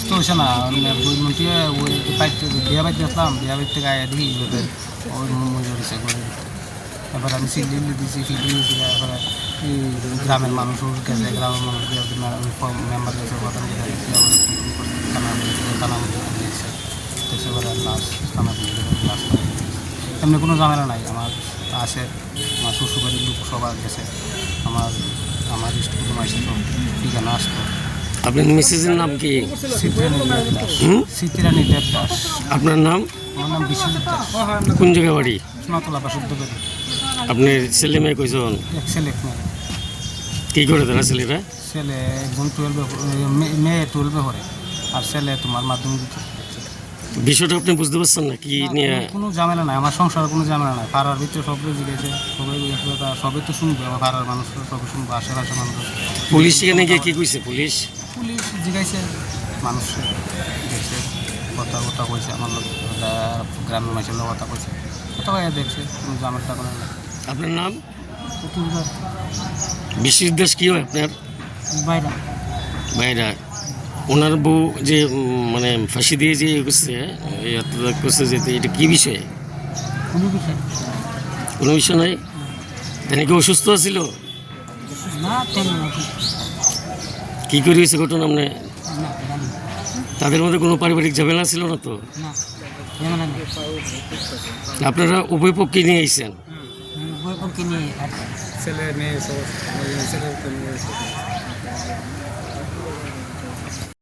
সুস্থ হয়েছে না দুই মিনিটে ওই বাইক বিয়া বাইক দেখলাম বিয়া থেকে আয়া দেখি ওদের ওই মরে গেছে করে এবার আমি সিলি দিয়েছি সিলি দিয়েছি এবারে গ্রামের মানুষ গেছে গ্রামের মানুষ মেম্বার গেছে কথা এমনি কোনো ঝামেলা নাই আমার আছে আমার শ্বশুরবাড়ির লোক সবার গেছে আমার আমার মাসে সব ঠিকানা আসতো আপনার মিসেসের নাম কি? হুম? সিদ্ধিরানী দেবদাস। আপনার নাম? আমার নাম বিশ্বজিৎ দাস। কোন জায়গা বাড়ি? সোনাতলা বা আপনার ছেলে মেয়ে ছেলে কি করে তারা ছেলেরা? ছেলে একজন টুয়েলভে মেয়ে টুয়েলভে পড়ে আর ছেলে তোমার মাধ্যমিক বিষয়টা আপনি বুঝতে পারছেন না কি নিয়ে? কোনো ঝামেলা নাই আমার সংসারে কোনো ঝামেলা নাই। পাড়ার ভিতরে সবই জিজ্ঞেসে সবাই সবই তো শুনবে আমার পাড়ার মানুষ সবই শুনব আশেপাশে মানুষ পুলিশ এখানে গিয়ে কি কইছে পুলিশ? পুলিশ জিজ্ঞাসে মানুষ দেখছে কথা কথা কইছে আমার লোক গ্রামের মানুষের লোক কথা কইছে। কথা কয়ে দেখছে কোনো ঝামেলা কোনো আপনার নাম? চতুর্দার দেশ কি হয় আপনার? বাইরা। ভাইরা ওনার বউ যে মানে ফাঁসি দিয়ে যে করছে করছে যে এটা কি বিষয়ে? কোনো বিষয় কোনো বিষয় নাই? তিনি কি অসুস্থ ছিল না কি করে হয়েছে ঘটনা আপনি তাদের মধ্যে কোনো পারিবারিক ঝামেলা ছিল না তো? আপনারা উভয় পক্ষে নিয়ে এসেছেন ছেলে মেয়ে ছেলে।